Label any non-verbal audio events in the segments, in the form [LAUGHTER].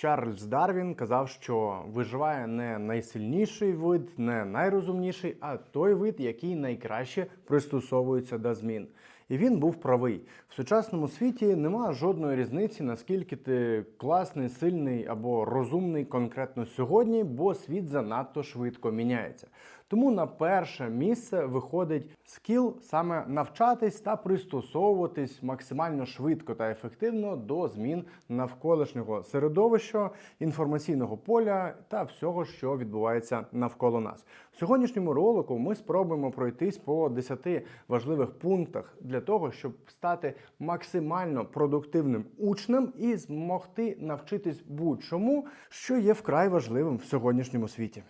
Чарльз Дарвін казав, що виживає не найсильніший вид, не найрозумніший, а той вид, який найкраще пристосовується до змін. І він був правий. В сучасному світі нема жодної різниці, наскільки ти класний, сильний або розумний конкретно сьогодні, бо світ занадто швидко міняється. Тому на перше місце виходить скіл саме навчатись та пристосовуватись максимально швидко та ефективно до змін навколишнього середовища, інформаційного поля та всього, що відбувається навколо нас. В сьогоднішньому ролику ми спробуємо пройтись по 10 важливих пунктах для того, щоб стати максимально продуктивним учнем і змогти навчитись будь-чому, що є вкрай важливим в сьогоднішньому світі.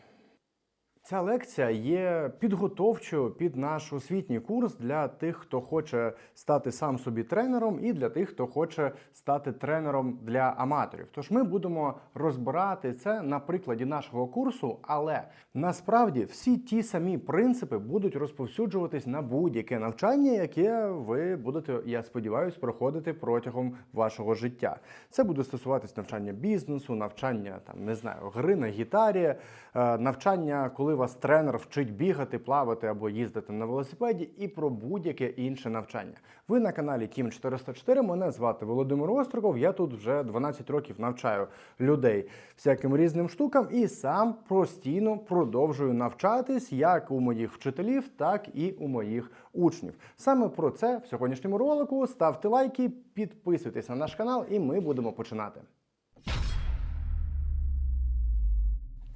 Ця лекція є підготовчою під наш освітній курс для тих, хто хоче стати сам собі тренером, і для тих, хто хоче стати тренером для аматорів. Тож ми будемо розбирати це на прикладі нашого курсу, але насправді всі ті самі принципи будуть розповсюджуватись на будь-яке навчання, яке ви будете, я сподіваюся, проходити протягом вашого життя. Це буде стосуватись навчання бізнесу, навчання там не знаю, гри на гітарі, е, навчання, коли вас тренер вчить бігати, плавати або їздити на велосипеді, і про будь-яке інше навчання. Ви на каналі Team 404, Мене звати Володимир Остроков. Я тут вже 12 років навчаю людей всяким різним штукам і сам постійно продовжую навчатись як у моїх вчителів, так і у моїх учнів. Саме про це в сьогоднішньому ролику. Ставте лайки, підписуйтесь на наш канал, і ми будемо починати.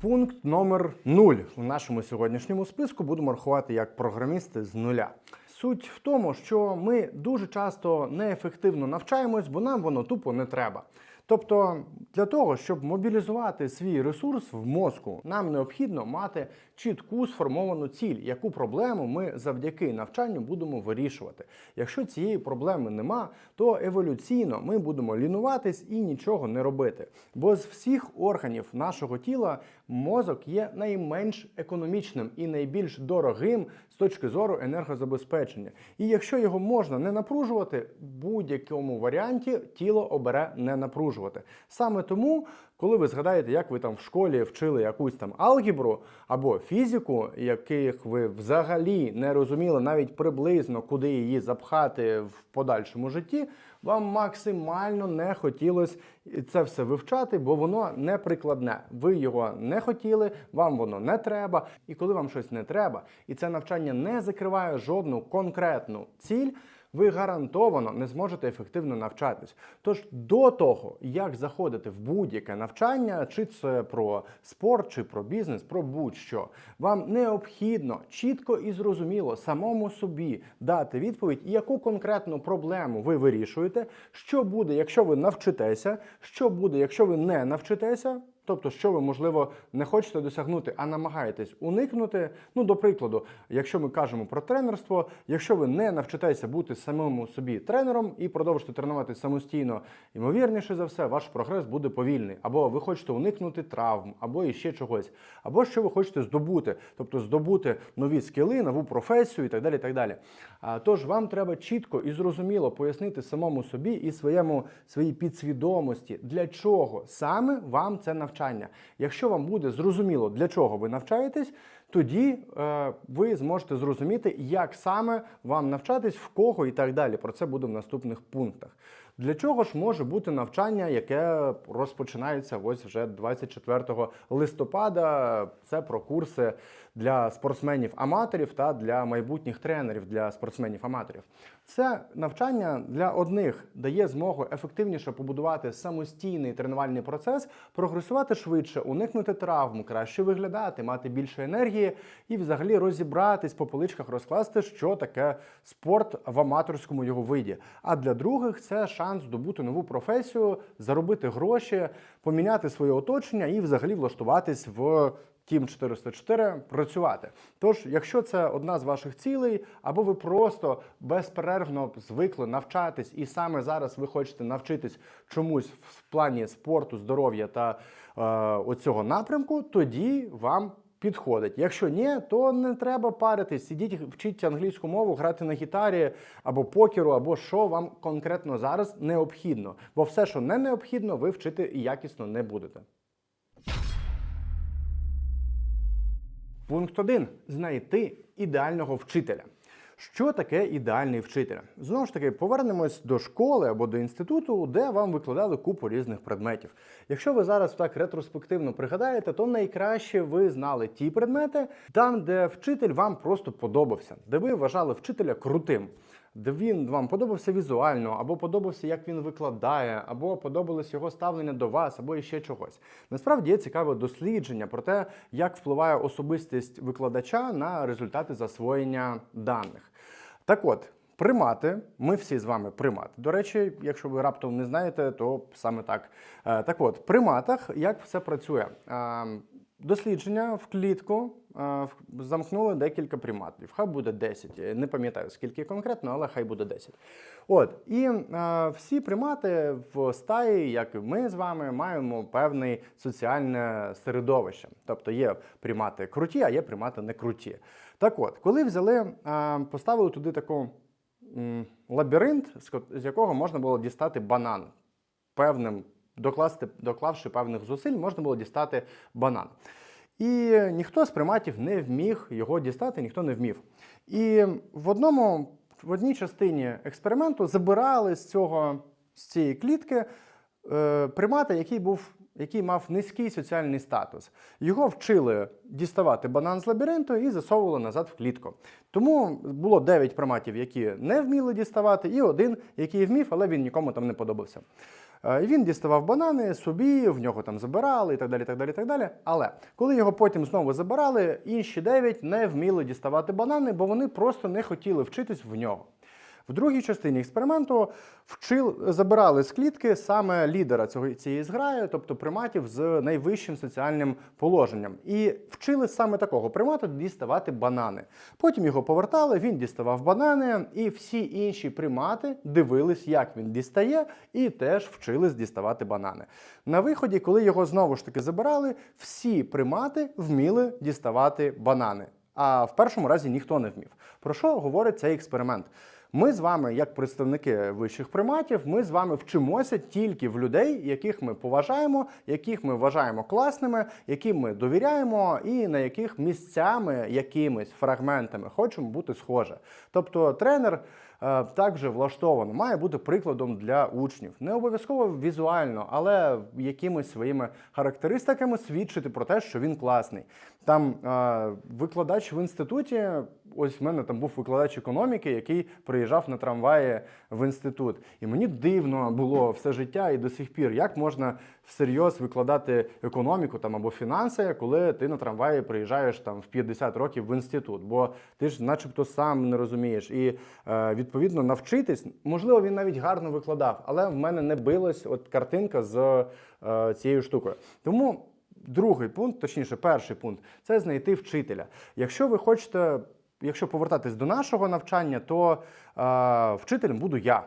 Пункт номер 0 у нашому сьогоднішньому списку будемо рахувати як програмісти з нуля. Суть в тому, що ми дуже часто неефективно навчаємось, бо нам воно тупо не треба. Тобто, для того, щоб мобілізувати свій ресурс в мозку, нам необхідно мати чітку сформовану ціль, яку проблему ми завдяки навчанню будемо вирішувати. Якщо цієї проблеми нема, то еволюційно ми будемо лінуватись і нічого не робити. Бо з всіх органів нашого тіла мозок є найменш економічним і найбільш дорогим з точки зору енергозабезпечення. І якщо його можна не напружувати, в будь-якому варіанті тіло обере не напружувати. Саме тому, коли ви згадаєте, як ви там в школі вчили якусь там алгебру або фізику, яких ви взагалі не розуміли навіть приблизно, куди її запхати в подальшому житті, вам максимально не хотілося це все вивчати, бо воно не прикладне. Ви його не хотіли, вам воно не треба. І коли вам щось не треба, і це навчання не закриває жодну конкретну ціль. Ви гарантовано не зможете ефективно навчатись. Тож до того, як заходити в будь-яке навчання, чи це про спорт, чи про бізнес, про будь-що, вам необхідно чітко і зрозуміло самому собі дати відповідь, яку конкретну проблему ви вирішуєте, що буде, якщо ви навчитеся, що буде, якщо ви не навчитеся. Тобто, що ви, можливо, не хочете досягнути, а намагаєтесь уникнути. Ну, до прикладу, якщо ми кажемо про тренерство, якщо ви не навчитеся бути самому собі тренером і продовжите тренуватися самостійно, ймовірніше за все, ваш прогрес буде повільний. Або ви хочете уникнути травм, або іще чогось, або що ви хочете здобути, тобто здобути нові скіли, нову професію і так далі. Так далі. А, Тож вам треба чітко і зрозуміло пояснити самому собі і своєму своїй підсвідомості, для чого саме вам це навчання. Якщо вам буде зрозуміло, для чого ви навчаєтесь, тоді е, ви зможете зрозуміти, як саме вам навчатись, в кого і так далі. Про це буде в наступних пунктах. Для чого ж може бути навчання, яке розпочинається ось вже 24 листопада? Це про курси для спортсменів-аматорів та для майбутніх тренерів для спортсменів-аматорів. Це навчання для одних дає змогу ефективніше побудувати самостійний тренувальний процес, прогресувати швидше, уникнути травм, краще виглядати, мати більше енергії і взагалі розібратись по поличках, розкласти, що таке спорт в аматорському його виді. А для других це шанс здобути нову професію, заробити гроші, поміняти своє оточення і взагалі влаштуватись в. Тім 404 працювати. Тож, якщо це одна з ваших цілей, або ви просто безперервно звикли навчатись, і саме зараз ви хочете навчитись чомусь в плані спорту, здоров'я та е, оцього напрямку, тоді вам підходить. Якщо ні, то не треба паритись. Сидіть, вчіть англійську мову, грати на гітарі або покеру, або що вам конкретно зараз необхідно. Бо все, що не необхідно, ви вчити і якісно не будете. Пункт 1. Знайти ідеального вчителя. Що таке ідеальний вчитель? Знову ж таки, повернемось до школи або до інституту, де вам викладали купу різних предметів. Якщо ви зараз так ретроспективно пригадаєте, то найкраще ви знали ті предмети, там, де вчитель вам просто подобався, де ви вважали вчителя крутим. Де він вам подобався візуально, або подобався, як він викладає, або подобалось його ставлення до вас, або іще чогось. Насправді є цікаве дослідження про те, як впливає особистість викладача на результати засвоєння даних. Так от, примати, ми всі з вами примати. До речі, якщо ви раптом не знаєте, то саме так. Е, Так от, при матах як все працює? Е, Дослідження в клітку замкнули декілька приматів. Хай буде 10. Не пам'ятаю скільки конкретно, але хай буде 10. От і е, всі примати в стаї, як і ми з вами, маємо певне соціальне середовище. Тобто є примати круті, а є примати не круті. Так от, коли взяли, е, поставили туди таку лабіринт, з якого можна було дістати банан певним, докласти, доклавши певних зусиль, можна було дістати банан. І ніхто з приматів не вміг його дістати, ніхто не вмів. І в одному, в одній частині експерименту забирали з цього з цієї клітки е, примата, який був. Який мав низький соціальний статус. Його вчили діставати банан з лабіринту і засовували назад в клітку. Тому було 9 приматів, які не вміли діставати, і один, який вмів, але він нікому там не подобався. Е, І він діставав банани собі, в нього там забирали і так далі. так далі, так далі. Але коли його потім знову забирали, інші 9 не вміли діставати банани, бо вони просто не хотіли вчитись в нього. Другій частині експерименту вчил, забирали з клітки саме лідера цього цієї зграї, тобто приматів з найвищим соціальним положенням. І вчили саме такого примата діставати банани. Потім його повертали, він діставав банани, і всі інші примати дивились, як він дістає, і теж вчились діставати банани. На виході, коли його знову ж таки забирали, всі примати вміли діставати банани. А в першому разі ніхто не вмів. Про що говорить цей експеримент? Ми з вами, як представники вищих приматів, ми з вами вчимося тільки в людей, яких ми поважаємо, яких ми вважаємо класними, яким ми довіряємо, і на яких місцями, якимись фрагментами хочемо бути схожі. Тобто тренер. е, Також влаштовано, має бути прикладом для учнів. Не обов'язково візуально, але якимись своїми характеристиками свідчити про те, що він класний. Там е, викладач в інституті, ось в мене там був викладач економіки, який приїжджав на трамваї в інститут. І мені дивно було все життя і до сих пір, як можна всерйоз викладати економіку там або фінанси, коли ти на трамваї приїжджаєш там в 50 років в інститут. Бо ти ж, начебто, сам не розумієш. І е, відповідно навчитись, можливо, він навіть гарно викладав, але в мене не билась от картинка з е, цією штукою. Тому. Другий пункт, точніше, перший пункт це знайти вчителя. Якщо ви хочете, якщо повертатись до нашого навчання, то е, вчителем буду я.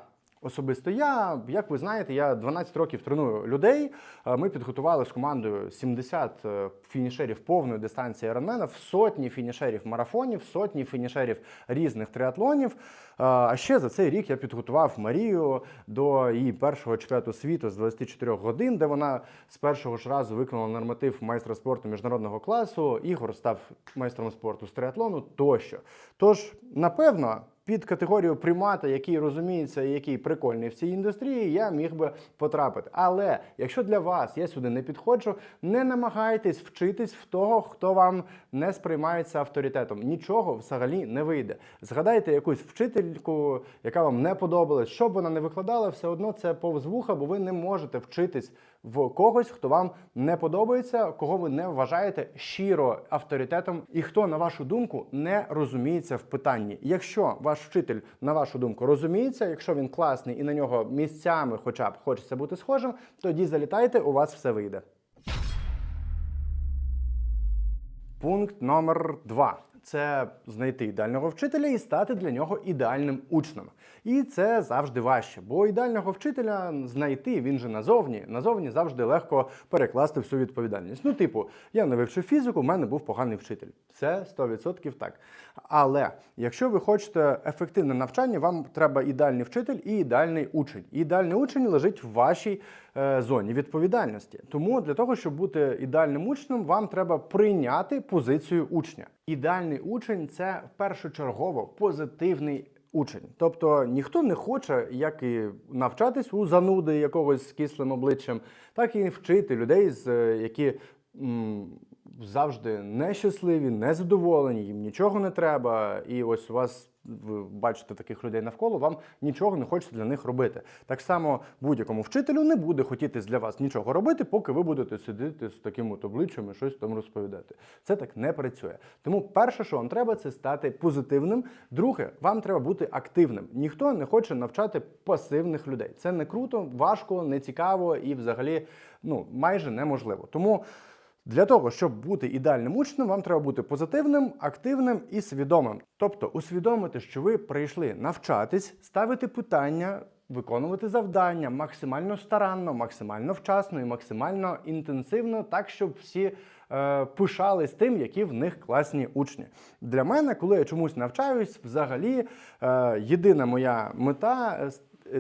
Особисто я, як ви знаєте, я 12 років треную людей. Е, Ми підготували з командою 70 е, фінішерів повної дистанції Ironman, сотні фінішерів марафонів, сотні фінішерів різних триатлонів. Е, А ще за цей рік я підготував Марію до її першого чемпіонату світу з 24 годин, де вона з першого ж разу виконала норматив майстра спорту міжнародного класу. Ігор став майстром спорту з триатлону тощо. Тож, напевно, під категорію примата, який розуміється і який прикольний в цій індустрії, я міг би потрапити. Але якщо для вас я сюди не підходжу, не намагайтесь вчитись в того, хто вам не сприймається авторитетом. Нічого взагалі не вийде. Згадайте якусь вчительку, яка вам не подобалась, що б вона не викладала, все одно це повз вуха, бо ви не можете вчитись в когось, хто вам не подобається, кого ви не вважаєте щиро авторитетом, і хто, на вашу думку, не розуміється в питанні. Якщо ваш вчитель, на вашу думку, розуміється, якщо він класний і на нього місцями, хоча б хочеться бути схожим, тоді залітайте, у вас все вийде. Пункт номер два це знайти ідеального вчителя і стати для нього ідеальним учнем. І це завжди важче, бо ідеального вчителя знайти він же назовні. Назовні завжди легко перекласти всю відповідальність. Ну, типу, я не вивчив фізику, в мене був поганий вчитель. Це 100% так. Але якщо ви хочете ефективне навчання, вам треба ідеальний вчитель і ідеальний учень. І ідеальний учень лежить в вашій е, зоні відповідальності. Тому для того, щоб бути ідеальним учнем, вам треба прийняти позицію учня. Ідеальний учень це першочергово позитивний. Учень, тобто ніхто не хоче як і навчатись у зануди якогось з кислим обличчям, так і вчити людей, е, які м, завжди нещасливі, незадоволені, їм нічого не треба. І ось у вас ви бачите таких людей навколо, вам нічого не хочеться для них робити. Так само будь-якому вчителю не буде хотітись для вас нічого робити, поки ви будете сидіти з таким от обличчям і щось там розповідати. Це так не працює. Тому перше, що вам треба, це стати позитивним. Друге, вам треба бути активним. Ніхто не хоче навчати пасивних людей. Це не круто, важко, не цікаво і взагалі ну майже неможливо. Тому. Для того, щоб бути ідеальним учнем, вам треба бути позитивним, активним і свідомим. Тобто усвідомити, що ви прийшли навчатись, ставити питання, виконувати завдання максимально старанно, максимально вчасно і максимально інтенсивно, так щоб всі е, пишались тим, які в них класні учні. Для мене, коли я чомусь навчаюсь, взагалі е, єдина моя мета.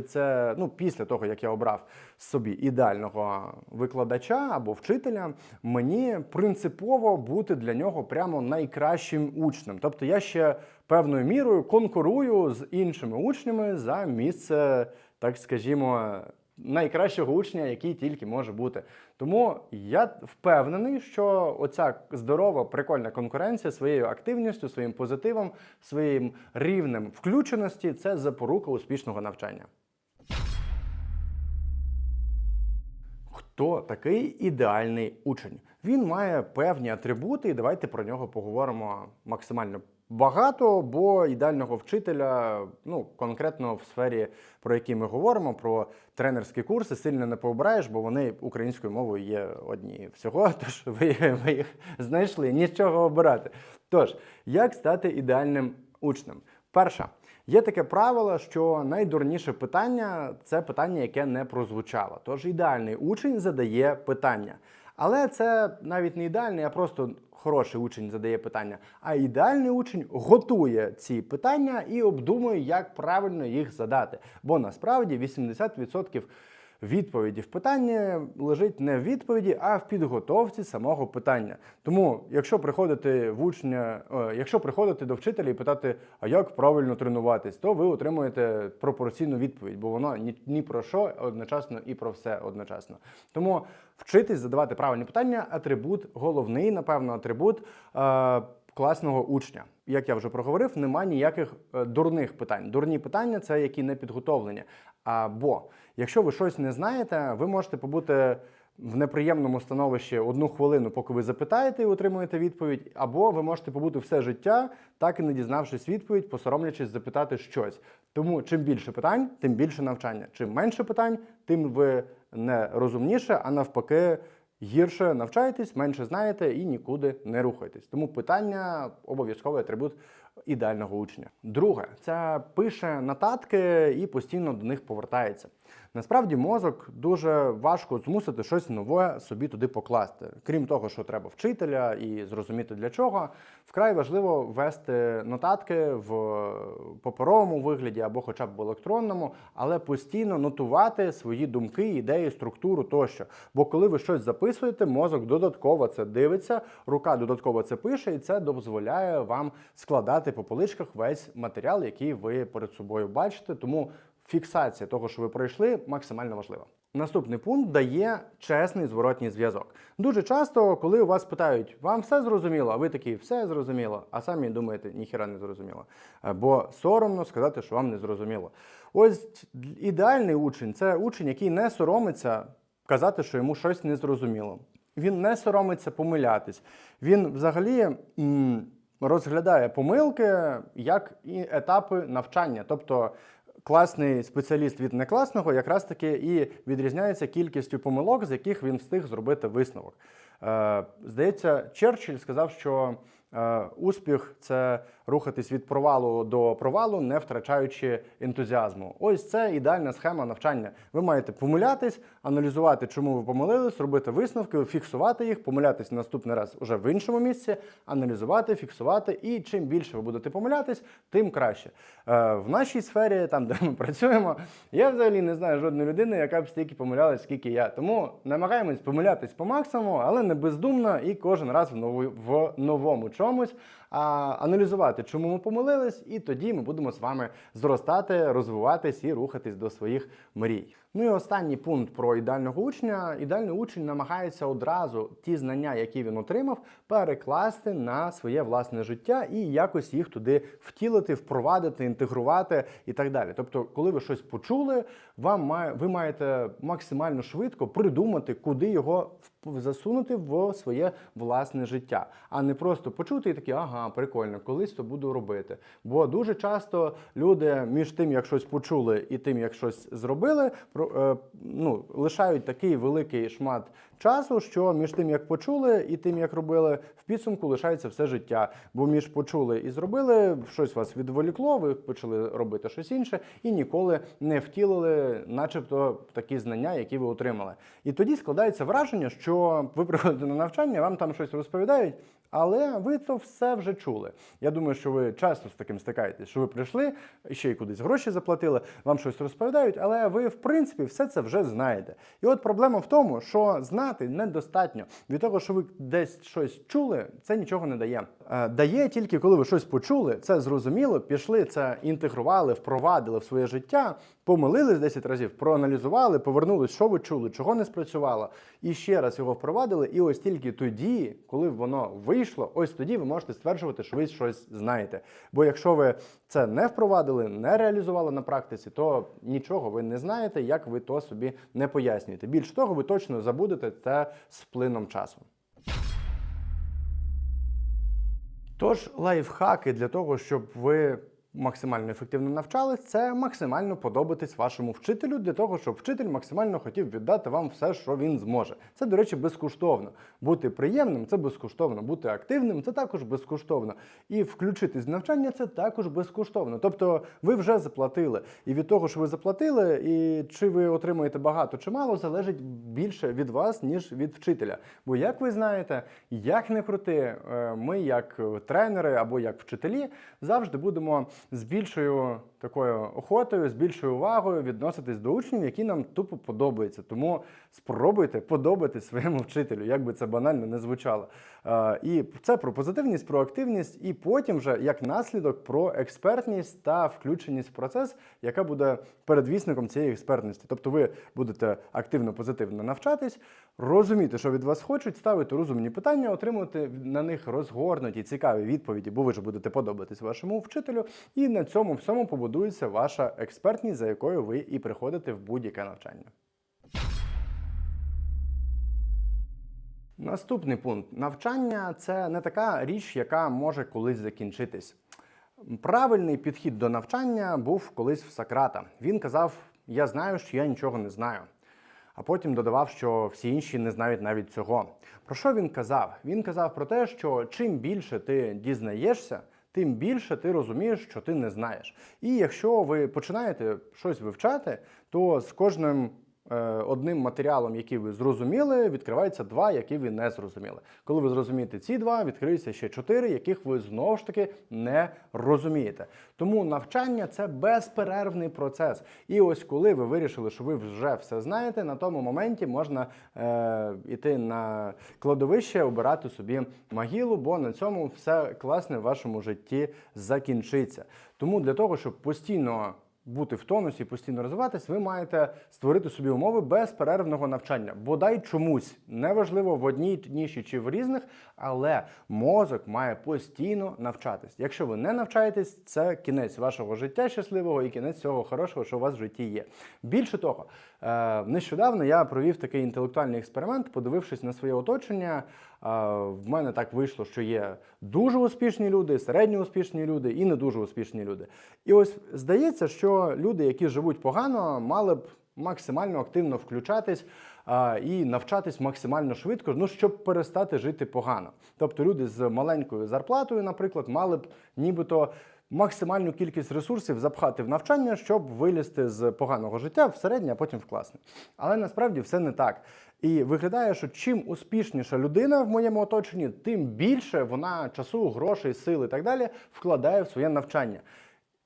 Це ну, після того, як я обрав собі ідеального викладача або вчителя, мені принципово бути для нього прямо найкращим учнем. Тобто я ще певною мірою конкурую з іншими учнями за місце, так скажімо, найкращого учня, який тільки може бути. Тому я впевнений, що оця здорова, прикольна конкуренція своєю активністю, своїм позитивом, своїм рівнем включеності це запорука успішного навчання. Хто такий ідеальний учень? Він має певні атрибути, і давайте про нього поговоримо максимально багато, бо ідеального вчителя, ну конкретно в сфері, про які ми говоримо, про тренерські курси, сильно не пообираєш, бо вони українською мовою є одні всього. [LAUGHS] Тож ви, ви їх знайшли, нічого обирати. Тож, як стати ідеальним учнем? Перше. Є таке правило, що найдурніше питання це питання, яке не прозвучало. Тож ідеальний учень задає питання. Але це навіть не ідеальний, а просто хороший учень задає питання. А ідеальний учень готує ці питання і обдумує, як правильно їх задати. Бо насправді 80% відповіді в питанні лежить не в відповіді, а в підготовці самого питання. Тому, якщо приходити в учня, е, якщо приходити до вчителя і питати, а як правильно тренуватись, то ви отримуєте пропорційну відповідь, бо воно ні, ні про що одночасно і про все одночасно. Тому вчитись задавати правильні питання атрибут, головний, напевно, атрибут. Класного учня, як я вже проговорив, нема ніяких е, дурних питань. Дурні питання це які не підготовлені. Або якщо ви щось не знаєте, ви можете побути в неприємному становищі одну хвилину, поки ви запитаєте і отримуєте відповідь, або ви можете побути все життя, так і не дізнавшись відповідь, посоромлячись запитати щось. Тому чим більше питань, тим більше навчання. Чим менше питань, тим ви не розумніше, а навпаки. Гірше навчаєтесь, менше знаєте і нікуди не рухаєтесь. Тому питання обов'язковий атрибут ідеального учня. Друге, це пише нотатки і постійно до них повертається. Насправді мозок дуже важко змусити щось нове собі туди покласти. Крім того, що треба вчителя і зрозуміти для чого, вкрай важливо ввести нотатки в паперовому вигляді або хоча б в електронному, але постійно нотувати свої думки, ідеї, структуру тощо. Бо коли ви щось записуєте, мозок додатково це дивиться, рука додатково це пише, і це дозволяє вам складати по поличках весь матеріал, який ви перед собою бачите. Тому фіксація того, що ви пройшли, максимально важлива. Наступний пункт дає чесний зворотній зв'язок. Дуже часто, коли у вас питають, вам все зрозуміло, а ви такі все зрозуміло, а самі думаєте, ніхіра не зрозуміло. Е, Бо соромно сказати, що вам не зрозуміло. Ось ідеальний учень це учень, який не соромиться казати, що йому щось не зрозуміло. Він не соромиться помилятись. Він взагалі. Розглядає помилки як і етапи навчання, тобто класний спеціаліст від некласного якраз таки і відрізняється кількістю помилок, з яких він встиг зробити висновок. Е, здається, Черчилль сказав, що Е, Успіх це рухатись від провалу до провалу, не втрачаючи ентузіазму. Ось це ідеальна схема навчання. Ви маєте помилятись, аналізувати, чому ви помилились, робити висновки, фіксувати їх, помилятись наступний раз уже в іншому місці, аналізувати, фіксувати. І чим більше ви будете помилятись, тим краще. Е, В нашій сфері, там де ми працюємо, я взагалі не знаю жодної людини, яка б стільки помилялась, скільки я. Тому намагаємось помилятись по максимуму, але не бездумно і кожен раз в нову- в новому чомусь. А аналізувати, чому ми помилились, і тоді ми будемо з вами зростати, розвиватись і рухатись до своїх мрій. Ну і останній пункт про ідеального учня. Ідеальний учень намагається одразу ті знання, які він отримав, перекласти на своє власне життя і якось їх туди втілити, впровадити, інтегрувати і так далі. Тобто, коли ви щось почули, вам має, ви маєте максимально швидко придумати, куди його засунути в своє власне життя, а не просто почути і такі, ага, прикольно, колись то буду робити. Бо дуже часто люди між тим, як щось почули, і тим, як щось зробили, про- ну, лишають такий великий шмат часу, що між тим, як почули, і тим, як робили, в підсумку лишається все життя. Бо між почули і зробили, щось вас відволікло, ви почали робити щось інше, і ніколи не втілили, начебто, такі знання, які ви отримали. І тоді складається враження, що ви приходите на навчання, вам там щось розповідають. Але ви це все вже чули. Я думаю, що ви часто з таким стикаєтесь, що ви прийшли, ще й кудись гроші заплатили, вам щось розповідають, але ви, в принципі, все це вже знаєте. І от проблема в тому, що знати недостатньо. Від того, що ви десь щось чули, це нічого не дає. Е, Дає тільки, коли ви щось почули, це зрозуміло, пішли, це інтегрували, впровадили в своє життя, помилились 10 разів, проаналізували, повернулись, що ви чули, чого не спрацювало, і ще раз його впровадили. І ось тільки тоді, коли воно вийшло, ось тоді ви можете стверджувати, що ви щось знаєте. Бо якщо ви це не впровадили, не реалізували на практиці, то нічого ви не знаєте, як ви то собі не пояснюєте. Більш того, ви точно забудете це з плином часу. Тож лайфхаки для того, щоб ви максимально ефективно навчались, це максимально подобатись вашому вчителю для того, щоб вчитель максимально хотів віддати вам все, що він зможе. Це, до речі, безкоштовно. Бути приємним це безкоштовно, бути активним це також безкоштовно. І включитись в навчання це також безкоштовно. Тобто ви вже заплатили. І від того, що ви заплатили, і чи ви отримаєте багато чи мало, залежить більше від вас, ніж від вчителя. Бо, як ви знаєте, як не крути, е, ми, як тренери або як вчителі, завжди будемо з більшою такою охотою, з більшою увагою відноситись до учнів, які нам тупо подобаються. Тому спробуйте подобати своєму вчителю, як би це банально не звучало. Е, І це про позитивність, про активність, і потім вже як наслідок про експертність та включеність в процес, яка буде передвісником цієї експертності. Тобто ви будете активно позитивно навчатись, розуміти, що від вас хочуть, ставити розумні питання, отримувати на них розгорнуті цікаві відповіді, бо ви ж будете подобатись вашому вчителю, і на цьому всьому побудується ваша експертність, за якою ви і приходите в будь-яке навчання. Наступний пункт навчання це не така річ, яка може колись закінчитись. Правильний підхід до навчання був колись в Сократа. Він казав: Я знаю, що я нічого не знаю. А потім додавав, що всі інші не знають навіть цього. Про що він казав? Він казав про те, що чим більше ти дізнаєшся, тим більше ти розумієш, що ти не знаєш. І якщо ви починаєте щось вивчати, то з кожним одним матеріалом, який ви зрозуміли, відкривається два, які ви не зрозуміли. Коли ви зрозумієте ці два, відкриються ще чотири, яких ви знову ж таки не розумієте. Тому навчання це безперервний процес. І ось коли ви вирішили, що ви вже все знаєте, на тому моменті можна е, йти на кладовище, обирати собі могилу, бо на цьому все класне в вашому житті закінчиться. Тому для того, щоб постійно бути в тонусі, постійно розвиватись, ви маєте створити собі умови безперервного навчання. Бодай чомусь, неважливо в одній ніші чи в різних, але мозок має постійно навчатись. Якщо ви не навчаєтесь, це кінець вашого життя щасливого і кінець цього хорошого, що у вас в житті є. Більше того, е, нещодавно я провів такий інтелектуальний експеримент, подивившись на своє оточення. В мене так вийшло, що є дуже успішні люди, середньо успішні люди і не дуже успішні люди. І ось здається, що люди, які живуть погано, мали б максимально активно включатись і навчатись максимально швидко, ну щоб перестати жити погано. Тобто люди з маленькою зарплатою, наприклад, мали б нібито. Максимальну кількість ресурсів запхати в навчання, щоб вилізти з поганого життя в середнє, а потім в класне. Але насправді все не так. І виглядає, що чим успішніша людина в моєму оточенні, тим більше вона часу, грошей, сил і так далі вкладає в своє навчання.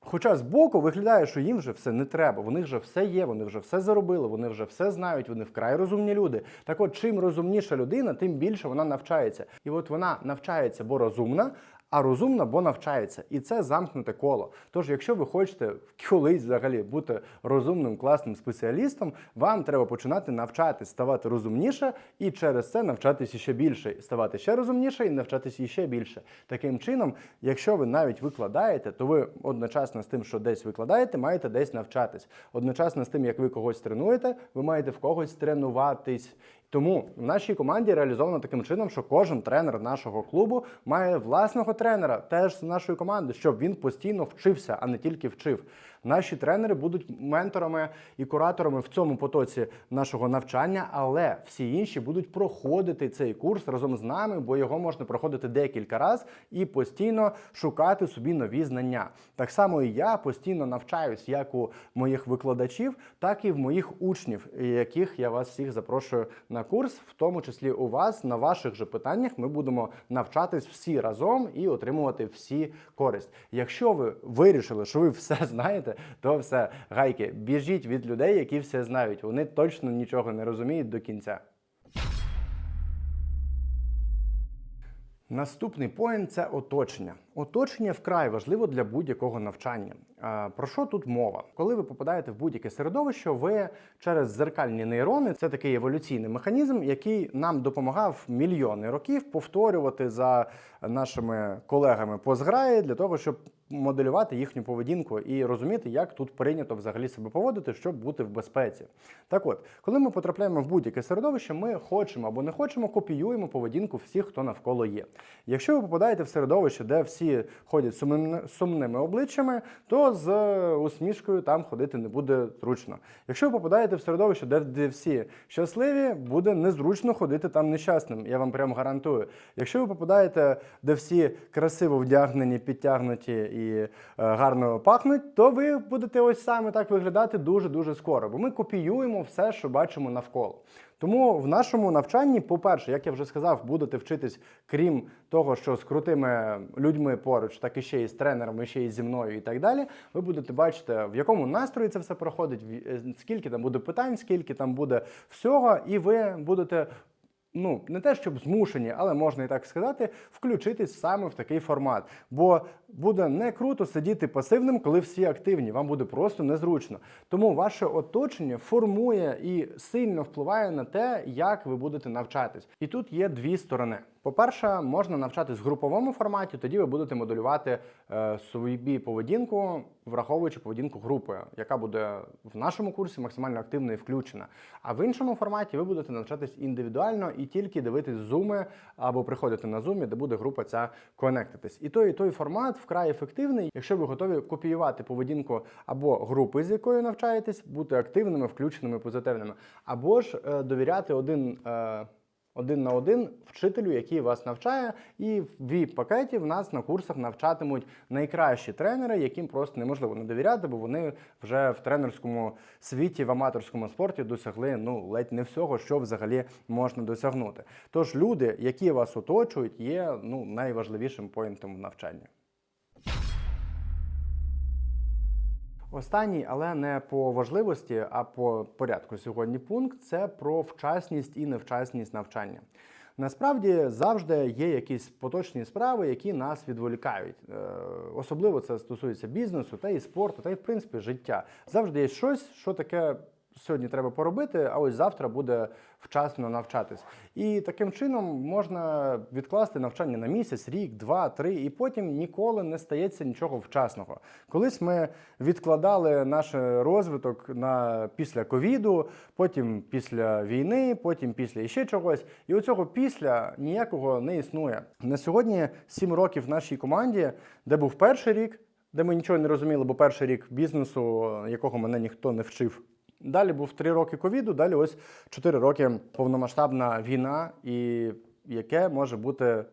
Хоча збоку виглядає, що їм вже все не треба. Них вже все є, вони вже все заробили, вони вже все знають, вони вкрай розумні люди. Так от, чим розумніша людина, тим більше вона навчається. І от вона навчається, бо розумна. А розумна, бо навчається, і це замкнуте коло. Тож, якщо ви хочете колись взагалі бути розумним, класним спеціалістом, вам треба починати навчатись, ставати розумніше, і через це навчатися ще більше, ставати ще розумніше і навчатися ще більше. Таким чином, якщо ви навіть викладаєте, то ви одночасно з тим, що десь викладаєте, маєте десь навчатись. Одночасно з тим, як ви когось тренуєте, ви маєте в когось тренуватись. Тому в нашій команді реалізовано таким чином, що кожен тренер нашого клубу має власного тренера, теж з нашої команди, щоб він постійно вчився, а не тільки вчив. Наші тренери будуть менторами і кураторами в цьому потоці нашого навчання, але всі інші будуть проходити цей курс разом з нами, бо його можна проходити декілька разів і постійно шукати собі нові знання. Так само і я постійно навчаюсь як у моїх викладачів, так і в моїх учнів, яких я вас всіх запрошую на курс, в тому числі у вас на ваших же питаннях. Ми будемо навчатись всі разом і отримувати всі користь. Якщо ви вирішили, що ви все [LAUGHS] знаєте, то все гайки, біжіть від людей, які все знають. Вони точно нічого не розуміють до кінця. Наступний поінт це оточення. Оточення вкрай важливо для будь-якого навчання. Про що тут мова? Коли ви попадаєте в будь-яке середовище, ви через зеркальні нейрони це такий еволюційний механізм, який нам допомагав мільйони років повторювати за нашими колегами по зграї для того, щоб моделювати їхню поведінку і розуміти, як тут прийнято взагалі себе поводити, щоб бути в безпеці. Так от, коли ми потрапляємо в будь-яке середовище, ми хочемо або не хочемо, копіюємо поведінку всіх, хто навколо є. Якщо ви попадаєте в середовище, де всі ходять сумними, сумними обличчями, то з усмішкою там ходити не буде зручно. Якщо ви попадаєте в середовище, де всі щасливі, буде незручно ходити там нещасним. Я вам прям гарантую. Якщо ви попадаєте, де всі красиво вдягнені, підтягнуті і е, гарно пахнуть, то ви будете ось саме так виглядати дуже-дуже скоро, бо ми копіюємо все, що бачимо навколо. Тому в нашому навчанні, по-перше, як я вже сказав, будете вчитись, крім того, що з крутими людьми поруч, так і ще і з тренерами, ще і зі мною, і так далі. Ви будете бачити, в якому настрої це все проходить, е, скільки там буде питань, скільки там буде всього, і ви будете ну не те, щоб змушені, але можна і так сказати, включитись саме в такий формат. Бо буде не круто сидіти пасивним, коли всі активні. Вам буде просто незручно. Тому ваше оточення формує і сильно впливає на те, як ви будете навчатись. І тут є дві сторони. По-перше, можна навчатись в груповому форматі, тоді ви будете моделювати е, собі поведінку, враховуючи поведінку групи, яка буде в нашому курсі максимально активно і включена. А в іншому форматі ви будете навчатись індивідуально і тільки дивитись зуми або приходити на зумі, де буде група ця конектитись. І той, і той формат вкрай ефективний, якщо ви готові копіювати поведінку або групи, з якою навчаєтесь, бути активними, включеними, позитивними, або ж е, довіряти один. Один на один вчителю, який вас навчає, і в VIP-пакеті в нас на курсах навчатимуть найкращі тренери, яким просто неможливо не довіряти, бо вони вже в тренерському світі, в аматорському спорті досягли ну ледь не всього, що взагалі можна досягнути. Тож люди, які вас оточують, є ну найважливішим поінтом в навчанні. Останній, але не по важливості, а по порядку сьогодні пункт це про вчасність і невчасність навчання. Насправді завжди є якісь поточні справи, які нас відволікають. Е, Особливо це стосується бізнесу, та і спорту, та й в принципі життя. Завжди є щось, що таке сьогодні треба поробити, а ось завтра буде вчасно навчатись. І таким чином можна відкласти навчання на місяць, рік, два, три, і потім ніколи не стається нічого вчасного. Колись ми відкладали наш розвиток на після ковіду, потім після війни, потім після іще чогось. І у цього після ніякого не існує. На сьогодні сім років в нашій команді, де був перший рік, де ми нічого не розуміли, бо перший рік бізнесу, якого мене ніхто не вчив. Далі був 3 роки ковіду, далі ось 4 роки повномасштабна війна, і яке може бути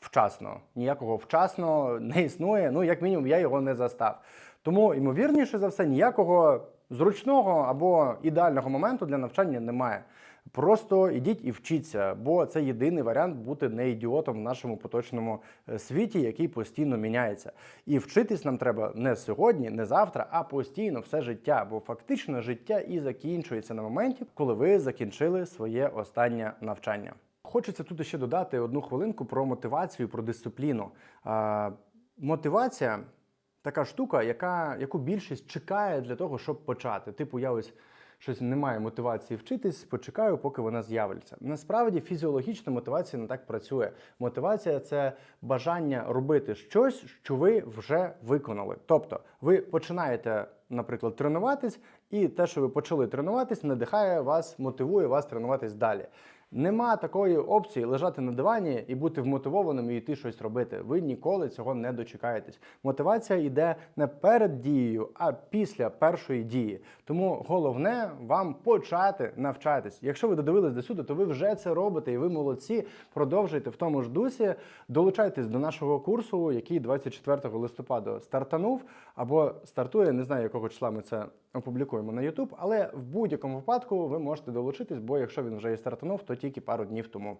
вчасно. Ніякого вчасно не існує. Ну, як мінімум, я його не застав. Тому, ймовірніше за все, ніякого зручного або ідеального моменту для навчання немає. Просто ідіть і вчіться, бо це єдиний варіант бути не ідіотом в нашому поточному е, світі, який постійно міняється. І вчитись нам треба не сьогодні, не завтра, а постійно все життя. Бо фактично життя і закінчується на моменті, коли ви закінчили своє останнє навчання. Хочеться тут ще додати одну хвилинку про мотивацію, про дисципліну. А, мотивація така штука, яка, яку більшість чекає для того, щоб почати. Типу, я ось щось не маю мотивації вчитись, почекаю, поки вона з'явиться. Насправді фізіологічна мотивація не так працює. Мотивація це бажання робити щось, що ви вже виконали. Тобто, ви починаєте, наприклад, тренуватись, і те, що ви почали тренуватись, надихає вас, мотивує вас тренуватись далі. Нема такої опції лежати на дивані і бути вмотивованим і йти щось робити. Ви ніколи цього не дочекаєтесь. Мотивація йде не перед дією, а після першої дії. Тому головне вам почати навчатись. Якщо ви додивились до сюди, то ви вже це робите, і ви молодці. Продовжуйте в тому ж дусі. Долучайтесь до нашого курсу, який 24 листопада стартанув або стартує. Не знаю, якого числа ми це опублікуємо на YouTube, але в будь-якому випадку ви можете долучитись, бо якщо він вже і стартанув, то тільки пару днів тому.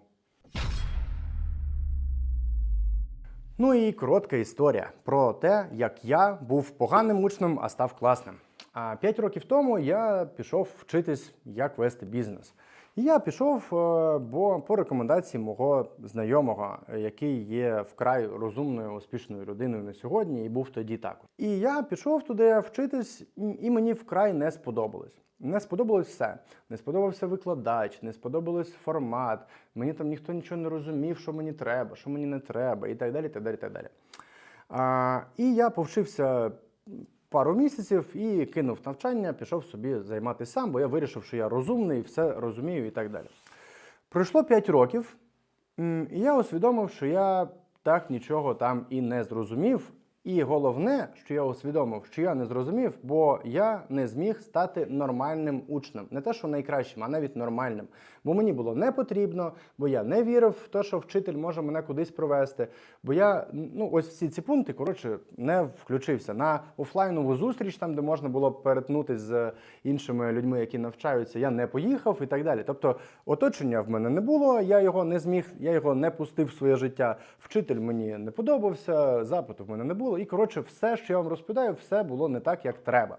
Ну і коротка історія про те, як я був поганим учнем, а став класним. А п'ять років тому я пішов вчитись, як вести бізнес. І я пішов, е, бо по рекомендації мого знайомого, який є вкрай розумною, успішною людиною на сьогодні, і був тоді також. І я пішов туди вчитись, і- мені вкрай не сподобалось. Не сподобалось все. Не сподобався викладач, не сподобалось формат. Мені там ніхто нічого не розумів, що мені треба, що мені не треба, і так далі. так далі, так далі. А, і я повчився пару місяців і кинув навчання, пішов собі займатися сам, бо я вирішив, що я розумний, все розумію і так далі. Пройшло 5 років, і я усвідомив, що я так нічого там і не зрозумів. І головне, що я усвідомив, що я не зрозумів, бо я не зміг стати нормальним учнем. Не те, що найкращим, а навіть нормальним. Бо мені було не потрібно, бо я не вірив в те, що вчитель може мене кудись провести. Бо я ну ось всі ці пункти коротше не включився на офлайнову зустріч, там де можна було перетнутися з іншими людьми, які навчаються. Я не поїхав і так далі. Тобто, оточення в мене не було, я його не зміг, я його не пустив в своє життя. Вчитель мені не подобався, запиту в мене не було. І коротше, все, що я вам розповідаю, все було не так, як треба.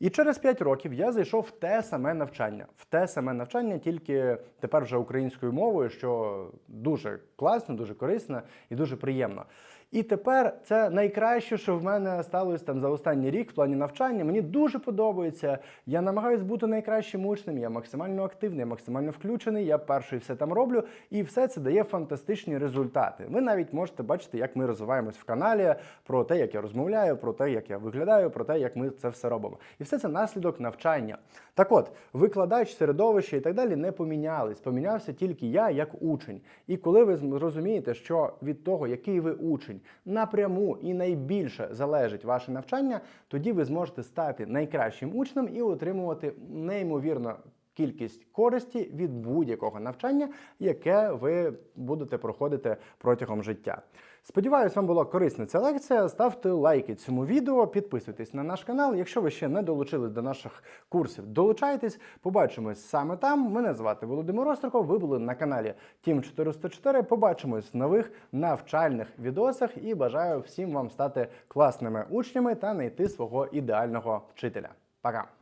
І через 5 років я зайшов в те саме навчання, в те саме навчання, тільки тепер вже українською мовою, що дуже класно, дуже корисно і дуже приємно. І тепер це найкраще, що в мене сталося там за останній рік в плані навчання. Мені дуже подобається. Я намагаюся бути найкращим учнем, я максимально активний, максимально включений, я перший все там роблю, і все це дає фантастичні результати. Ви навіть можете бачити, як ми розвиваємось в каналі, про те, як я розмовляю, про те, як я виглядаю, про те, як ми це все робимо. І все це наслідок навчання. Так от, викладач, середовище і так далі не помінялись. Помінявся тільки я як учень. І коли ви зрозумієте, що від того, який ви учень, напряму і найбільше залежить ваше навчання, тоді ви зможете стати найкращим учнем і отримувати неймовірно. Кількість користі від будь-якого навчання, яке ви будете проходити протягом життя. Сподіваюсь, вам була корисна ця лекція. Ставте лайки цьому відео, підписуйтесь на наш канал. Якщо ви ще не долучились до наших курсів, долучайтесь. Побачимось саме там. Мене звати Володимир Остриков. Ви були на каналі Team 404. Побачимось в нових навчальних відосах і бажаю всім вам стати класними учнями та знайти свого ідеального вчителя. Пока!